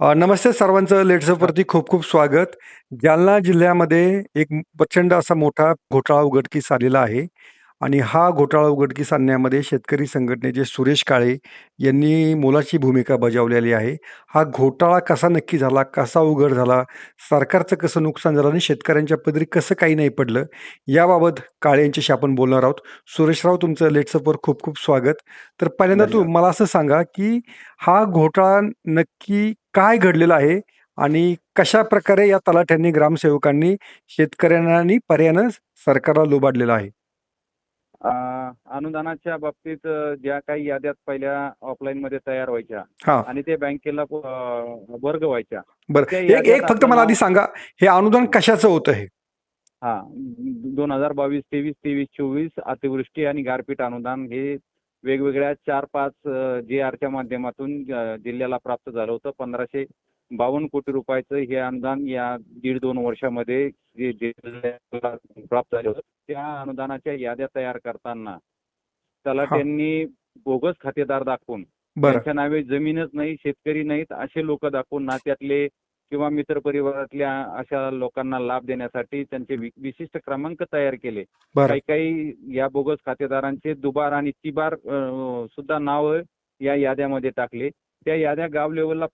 अ, नमस्ते सर्वांचं. लेट्सअपवरती खूप खूप स्वागत. जालना जिल्ह्यामध्ये एक प्रचंड असा मोठा घोटाळा उघडकीस आलेला आहे. आणि हा घोटाळा उघडकीस आणण्यामध्ये शेतकरी संघटनेचे सुरेश काळे यांनी मोलाची भूमिका बजावलेली आहे. हा घोटाळा कसा नक्की झाला, कसा उघड झाला, सरकारचं कसं नुकसान झालं आणि शेतकऱ्यांच्या पदरी कसं काही नाही पडलं, याबाबत काळे यांच्याशी आपण बोलणार आहोत. सुरेशराव तुमचं लेट्सअपवर खूप खूप स्वागत. तर पहिल्यांदा तू. मला असं सांगा, की हा घोटाळा नक्की काय घडलेला आहे आणि कशाप्रकारे या तलाठ्यांनी, ग्रामसेवकांनी शेतकऱ्यांना आणि पर्यायानं सरकारला लुबाडलेलं आहे? अनुदानाच्या बाबतीत ज्या काही याद्या पहिल्या ऑफलाईनमध्ये तयार व्हायच्या. आणि ते बँकेला वर्ग व्हायच्या. बरं. एक फक्त मला आधी सांगा, हे अनुदान कशाचं होतं हे? हां. 2022, 23, 23, 24 अतिवृष्टी आणि गारपीट अनुदान हे वेगवेगळ्या 4-5 अ, जे-आरच्या माध्यमातून अ, जिल्ह्याला प्राप्त झालं होतं. 1552 कोटी रुपयाचं हे अनुदान या दीड-दोन वर्षामध्ये जे जिल्ह्याला प्राप्त झालं होतं. त्या अनुदानाच्या याद्या तयार करताना हां. तलाठ्यांनी बोगस खातेदार दाखवून. त्यांच्या नावे जमीनच नाही, शेतकरी नाहीत असे लोक दाखवून नात्यातले किंवा मित्रपरिवारातल्या अशा लोकांना लाभ देण्यासाठी त्यांचे विशिष्ट क्रमांक तयार केले. बरं. काही-काही या बोगस खातेदारांचे दुबार आणि तिबार सुद्धा नावं या याद्यामध्ये टाकले. त्या याद्या गाव लेवलला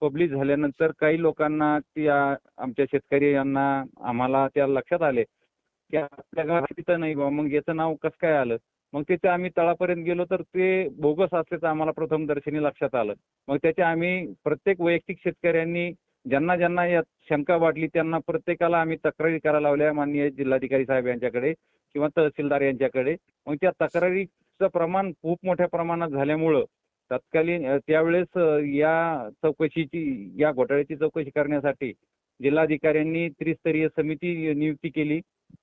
पब्लिश झाल्यानंतर काही लोकांना त्या आमच्या शेतकरी यांना आम्हाला त्या लक्षात आले, की आपल्या गावात तिथं नाही बा मग याचं नाव कसं काय आलं? मग तिथे आम्ही तळापर्यंत गेलो तर ते बोगस असल्याचं आम्हाला प्रथमदर्शनी लक्षात आलं. मग त्याचे आम्ही प्रत्येक वैयक्तिक शेतकऱ्यांनी ज्यांना ज्यांना यात शंका वाटली त्यांना प्रत्येकाला आम्ही तक्रारी करायला लावल्या माननीय जिल्हाधिकारी साहेब यांच्याकडे किंवा तहसीलदार यांच्याकडे. मग त्या तक्रारीचं प्रमाण खूप मोठ्या प्रमाणात झाल्यामुळं तत्कालीन त्यावेळेस या चौकशीची या घोटाळ्याची चौकशी करण्यासाठी जिल्हाधिकाऱ्यांनी त्रिस्तरीय समिती नियुक्ती केली.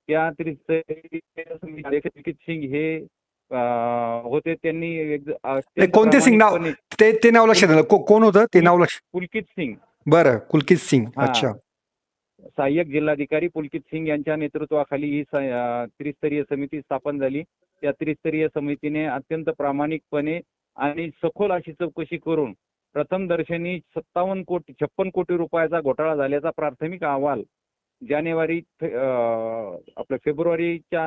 त्या त्रिस्तरीय सिंग हे होते. त्यांनी कोणते सिंग नाव ते ते नाव लक्षात आलं. कोण होतं ते नाव लक्ष पुलकित सिंग बरं. कुलकीत सिंग. अच्छा. सहाय्यक जिल्हाधिकारी पुलकित सिंग यांच्या नेतृत्वाखाली ही त्रिस्तरीय समिती स्थापन झाली. त्या त्रिस्तरीय समितीने अत्यंत प्रामाणिकपणे आणि सखोल अशी चौकशी करून प्रथमदर्शनी 57 कोटी 56 कोटी रुपयाचा घोटाळा झाल्याचा प्राथमिक अहवाल जानेवारी आपल्या फेब्रुवारीच्या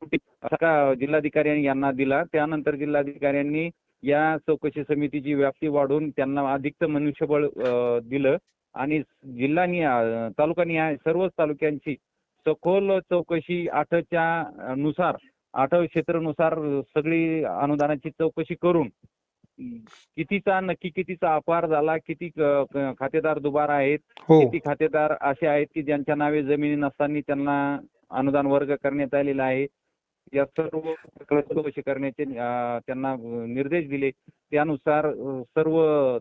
जिल्हाधिकाऱ्यांनी जिल्हाधिकारी यांना दिला. त्यानंतर जिल्हाधिकाऱ्यांनी या चौकशी समितीची व्याप्ती वाढवून त्यांना अधिकचं मनुष्यबळ दिलं आणि जिल्हा निहाय तालुका निहाय सर्वच तालुक्यांची सखोल चौकशी आठच्या नुसार आठव क्षेत्रानुसार सगळी अनुदानाची चौकशी करून कितीचा नक्की कितीचा अपहार झाला, किती खातेदार दुबार आहेत, हो. किती खातेदार असे आहेत की ज्यांच्या नावे जमिनी नसताना त्यांना अनुदान वर्ग करण्यात आलेला आहे. या सर्व चौकशी करण्याचे त्यांना निर्देश दिले. त्यानुसार सर्व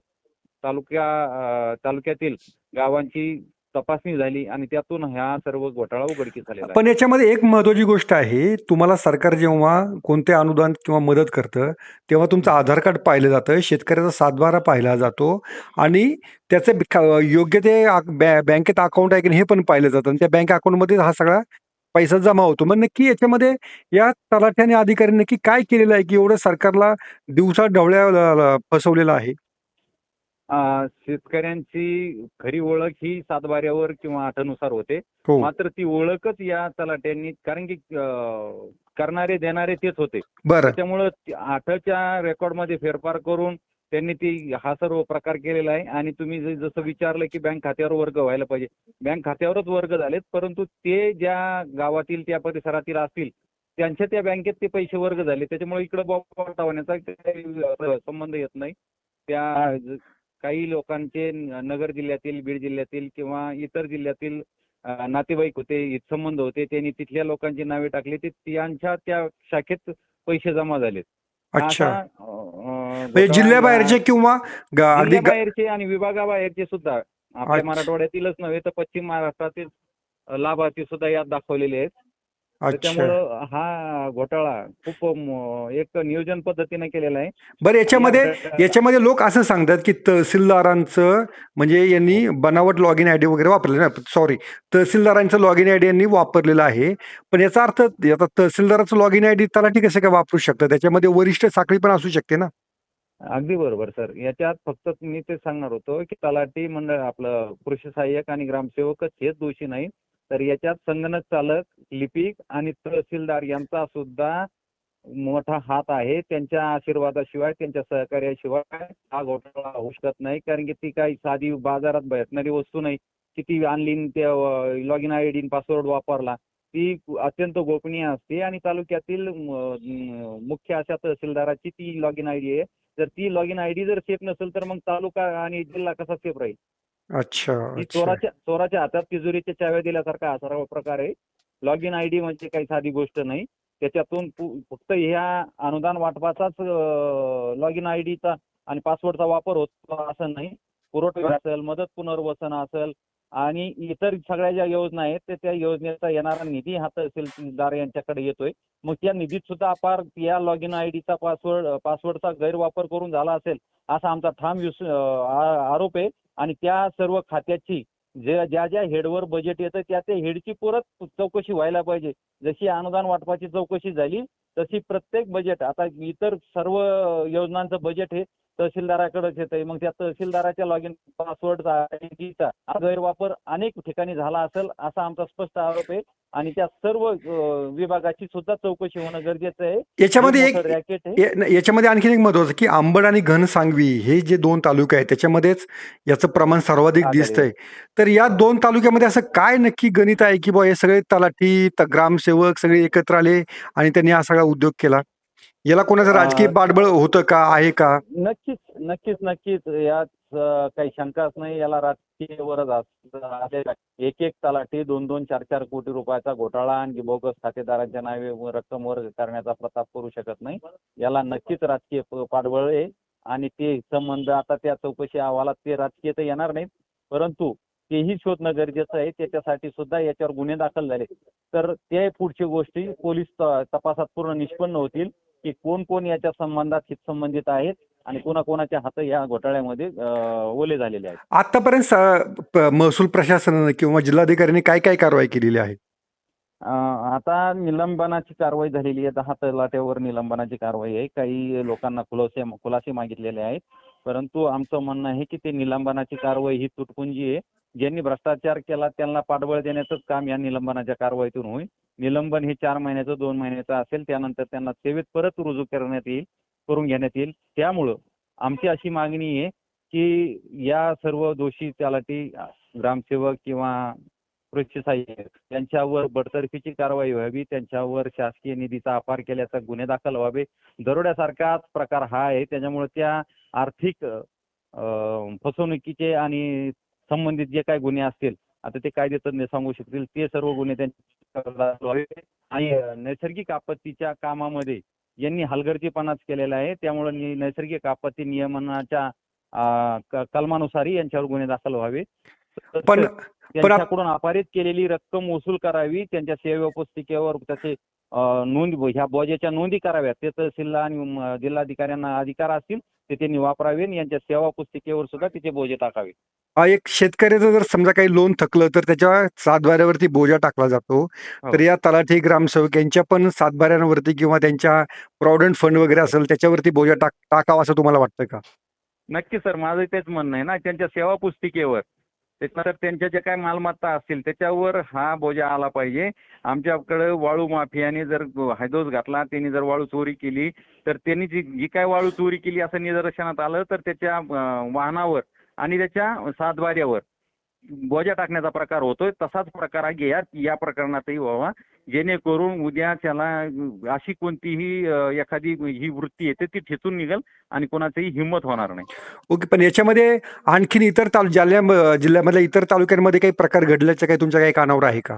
तालुक्या तालुक्यातील गावांची तपासणी झाली आणि त्यातून हा सर्व घोटाळा उघडकीस आलेला आहे. पण याच्यामध्ये एक महत्त्वाची गोष्ट आहे. तुम्हाला सरकार जेव्हा कोणते अनुदान किंवा मदत करतं, तेव्हा तुमचं आधार कार्ड पाहिलं जातं, शेतकऱ्याचा सातबारा पाहिला जातो आणि त्याचं योग्य ते बँकेत अकाउंट आहे की हे पण पाहिलं जातं आणि त्या बँक अकाउंटमध्ये हा सगळा पैसा जमा होतो. मग नक्की याच्यामध्ये या तलाठी अधिकाऱ्यांनी नक्की काय केलेलं आहे, की एवढं सरकारला दिवसा-ढवळ्या ल ल फसवलेलं आहे? शेतकऱ्यांची खरी ओळख ही सातबाऱ्यावर किंवा आठानुसार होते. हो. मात्र ती ओळखच या तलाट्यांनी कारण की अ, करणारे देणारे तेच होते. बरं. त्याच्यामुळं आठच्या रेकॉर्डमध्ये फेरफार करून त्यांनी ती हा सर्व प्रकार केलेला आहे आणि तुम्ही जे जसं विचारलं की बँक खात्यावर वर्ग व्हायला पाहिजे. बँक खात्यावरच वर्ग झालेत, परंतु ते ज्या गावातील त्या परिसरातील असतील, त्यांच्या त्या बँकेत ते पैसे वर्ग झाले. त्याच्यामुळे इकडं बोळवटा होण्याचा काही संबंध येत नाही. त्या काही लोकांचे नगर जिल्ह्यातील, बीड जिल्ह्यातील किंवा इतर जिल्ह्यातील नातेवाईक होते, हितसंबंध होते. त्यांनी तिथल्या लोकांची नावे टाकली. ते त्यांच्या त्या शाखेत पैसे जमा झालेत. अच्छा. म्हणजे जिल्ह्याबाहेरचे किंवा जिल्ह्याबाहेरचे आणि विभागाबाहेरचे सुद्धा आपल्या. मराठवाड्यातीलच नव्हे तर पश्चिम महाराष्ट्रातील लाभार्थी सुद्धा यात दाखवलेले आहेत. त्यामुळं हा घोटाळा खूप एक नियोजन पद्धतीने केलेला आहे. बरं याच्यामध्ये याच्यामध्ये लोक असं सांगतात, की तहसीलदारांचं म्हणजे यांनी. बनावट लॉगिन आयडी वगैरे वापरले ना, सॉरी तहसीलदारांचं लॉगिन आयडी यांनी वापरलेलं आहे. पण याचा अर्थ आता तहसीलदाराचं लॉगिन आयडी तलाठी कसं काय वापरू शकतात? त्याच्यामध्ये वरिष्ठ साखळी पण असू शकते ना? अगदी बरोबर सर याच्यात फक्त मी ते सांगणार होतो की तलाठी मंडळ आपलं कृषी सहाय्यक आणि ग्रामसेवकच हेच दोषी नाही तर याच्यात संगणक चालक लिपिक आणि तहसीलदार यांचा सुद्धा मोठा हात आहे. त्यांच्या आशीर्वादाशिवाय त्यांच्या सहकार्याशिवाय हा घोटाळा होऊ शकत नाही. कारण की ती काही साधी बाजारात भेटणारी वस्तू नाही. किती आणली log in I D password वापरला. ती अत्यंत गोपनीय असते आणि तालुक्यातील मुख्य अशा तहसीलदाराची ती लॉग इन आय डी आहे. जर ती लॉग इन आय डी जर सेफ नसेल तर मग तालुका आणि जिल्हा कसा सेफ राहील? अच्छा चोराच्या चोराच्या हातात तिजोरीच्या चाव्या दिल्यासारखा हा सर्व प्रकार आहे. लॉग इन आय डी म्हणजे काही साधी गोष्ट नाही. त्याच्यातून फक्त ह्या अनुदान वाटपाचाच लॉग इन आय डीचा आणि पासवर्डचा वापर होतो असं नाही. पुरवठा असेल मदत पुनर्वसन असेल आणि इतर सगळ्या ज्या योजना आहेत ते त्या योजनेचा येणारा निधी हा तहसीलदार यांच्याकडे येतोय. मग त्या निधीत सुद्धा अपार या लॉग इन आय डीचा पासवर्ड पासवर्डचा गैरवापर करून झाला असेल असा आमचा ठाम आरोप आहे. आणि त्या सर्व खात्याची जे ज्या ज्या हेडवर बजेट येतं त्या त्या हेडची परत चौकशी व्हायला पाहिजे. जशी अनुदान वाटपाची चौकशी झाली तशी प्रत्येक बजेट आता इतर सर्व योजनांचं बजेट हे तहसीलदाराकडेच येतंय. मग त्या तहसीलदाराच्या लॉग इन पासवर्डचा आयडीचा गैरवापर अनेक ठिकाणी झाला असेल असा आमचा स्पष्ट आरोप आहे. आणि त्या सर्व विभागाची सुद्धा चौकशी होणं गरजेचं आहे. याच्यामध्ये एक याच्यामध्ये आणखीन एक महत्वाचं की अंबड आणि घनसांगवी हे जे दोन तालुके आहेत त्याच्यामध्येच याचं प्रमाण सर्वाधिक दिसतंय. तर या दोन तालुक्यामध्ये असं काय नक्की गणित आहे की बुवा हे सगळे तलाठी ग्रामसेवक सगळे एकत्र आले आणि त्यांनी हा सगळा उद्योग केला? याला कोणाचं राजकीय पाठबळ होतं का? आहे का? नक्कीच नक्कीच नक्कीच. यात काही शंकाच नाही. याला आलेलं आहे. एक एक तलाठी दोन दोन चार चार कोटी रुपयाचा घोटाळा आणि बोगस खातेदारांच्या नावे रक्कम वर्ग करण्याचा प्रताप करू शकत नाही. याला नक्कीच राजकीय पाठबळ आहे. आणि ते संबंध आता त्या चौकशी अहवालात ते राजकीय तर येणार नाहीत. परंतु तेही शोधणं गरजेचं आहे. त्याच्यासाठी सुद्धा याच्यावर गुन्हे दाखल झाले. तर ते पुढची गोष्टी पोलीस तपासात पूर्ण निष्पन्न होतील. की कोण कोण याच्या संबंधात हित संबंधित आहेत आणि कोणाकोणाचे हात या घोटाळ्यामध्ये ओले झालेले आहेत. आतापर्यंत महसूल प्रशासनानं किंवा जिल्हाधिकाऱ्यांनी काय काय कारवाई केलेली आहे? आता निलंबनाची कारवाई झालेली आहे. दहा तलाट्यावर निलंबनाची कारवाई आहे. काही लोकांना खुलासे खुलासे मागितलेले आहेत. परंतु आमचं म्हणणं आहे की ते निलंबनाची कारवाई ही तुटपुंजी आहे. ज्यांनी भ्रष्टाचार केला त्यांना पाठबळ देण्याचंच काम या निलंबनाच्या कारवाईतून होईल. निलंबन हे चार महिन्याचं दोन महिन्याचं असेल त्यानंतर त्यांना सेवेत परत रुजू करण्यात येईल करून घेण्यात येईल. त्यामुळं आमची अशी मागणी आहे की या सर्व दोषी तलाठी ग्रामसेवक किंवा कृषी सहाय्यक त्यांच्यावर बडतर्फीची कारवाई व्हावी त्यांच्यावर शासकीय निधीचा अपार केल्याचा गुन्हे दाखल व्हावे. दरोड्यासारखाच प्रकार हा आहे त्याच्यामुळे त्या आर्थिक फसवणुकीचे आणि संबंधित जे काही गुन्हे असतील आता ते कायदेतज्ञ सांगू शकतील. ते सर्व गुन्हे व्हावे आणि नैसर्गिक आपत्तीच्या कामामध्ये यांनी हलगर्जीपणाच केलेला आहे. त्यामुळे नैसर्गिक आपत्ती नियमनाच्या कलमानुसारही यांच्यावर गुन्हे दाखल व्हावे. पण त्यांच्याकडून अपारित केलेली रक्कम वसूल करावी. त्यांच्या सेवा पुस्तिकेवर त्याचे नोंद ह्या बोजाच्या नोंदी कराव्यात. ते तहसील आणि जिल्हाधिकाऱ्यांना अधिकार असतील. ते त्यांनी वापरावे आणि यांच्या सेवा पुस्तिकेवर सुद्धा तिचे बोजे टाकावे. हा एक शेतकऱ्याचं जर समजा काही लोन थकलं तर त्याच्या सातबाऱ्यावरती बोजा टाकला जातो. तर या तलाठी ग्रामसेवक यांच्या पण सातबाऱ्यांवरती किंवा त्यांच्या प्रॉव्हिडंट फंड वगैरे असेल त्याच्यावरती बोजा टाक टाकावा असं तुम्हाला वाटतं का? नक्की सर माझं तेच म्हणणं आहे ना त्यांच्या सेवा पुस्तिकेवर. त्याच्यानंतर त्यांच्या ज्या काय मालमत्ता असतील त्याच्यावर हा बोजा आला पाहिजे. आमच्याकडे वाळू माफियाने जर हैदोस घातला त्यांनी जर वाळू चोरी केली तर त्यांनी जी जी काय वाळू चोरी केली असं निदर्शनात आलं तर त्याच्या वाहनावर आणि त्याच्या सातबाऱ्यावर बोजा टाकण्याचा प्रकार होतोय तसाच प्रकार हा या या प्रकरणातही व्हावा. जेणेकरून उद्या त्याला अशी कोणतीही एखादी ही वृत्ती येते ती ठेचून निघेल आणि कोणाचीही हिंमत होणार नाही. ओके पण याच्यामध्ये आणखीन इतर तालु जालन्या जिल्ह्यामधल्या इतर तालुक्यांमध्ये काही प्रकार घडल्याच्या काही तुमच्या काही कानावर आहे का?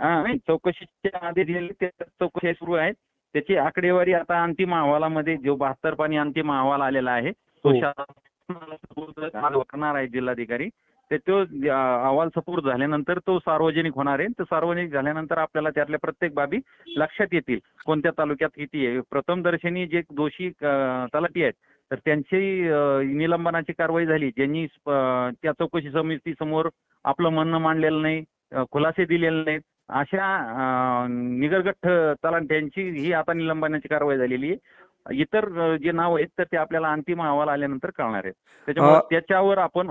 हा नाही चौकशीच्या आधी दिलेली ते चौकशी सुरू आहेत त्याची आकडेवारी आता अंतिम अहवालामध्ये जो बहात्तर पाणी अंतिम अहवाल आलेला आहे तो हो. करणार आहे जिल्हाधिकारी. तर तो अहवाल सपोर्ट झाल्यानंतर तो सार्वजनिक होणार आहे. तो सार्वजनिक झाल्यानंतर आपल्याला त्यातल्या प्रत्येक बाबी लक्षात येतील. कोणत्या तालुक्यात किती आहे? प्रथम दर्शनी जे दोषी तलाठी आहेत तर त्यांची निलंबनाची कारवाई झाली. ज्यांनी त्या चौकशी समिती समोर आपलं म्हणणं मांडलेलं नाही खुलासे दिलेले नाहीत. अशा अं, निगरगठ्ठ तलाठ्यांची ही आता निलंबनाची कारवाई झालेली आहे. इतर जे नाव आहेत तर ते आपल्याला अंतिम अहवाल आल्यानंतर कळणार आहेत. त्याच्यामुळे त्याच्यावर आपण.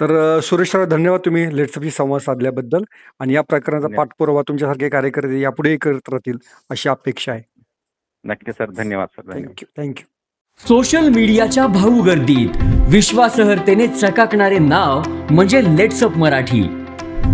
तर सुरेशराव धन्यवाद तुम्ही लेट्सअपशी संवाद साधल्याबद्दल आणि या प्रकरणाचा. पाठपुरावा तुमच्यासारखे कार्यकर्ते यापुढेही करत राहतील अशी अपेक्षा आहे. नक्की सर. धन्यवाद सर. धन्यवाद. Thank you thank you. सोशल मीडियाच्या भाऊ गर्दीत विश्वासहर्तेने चकाकणारे नाव म्हणजे लेट्सअप मराठी.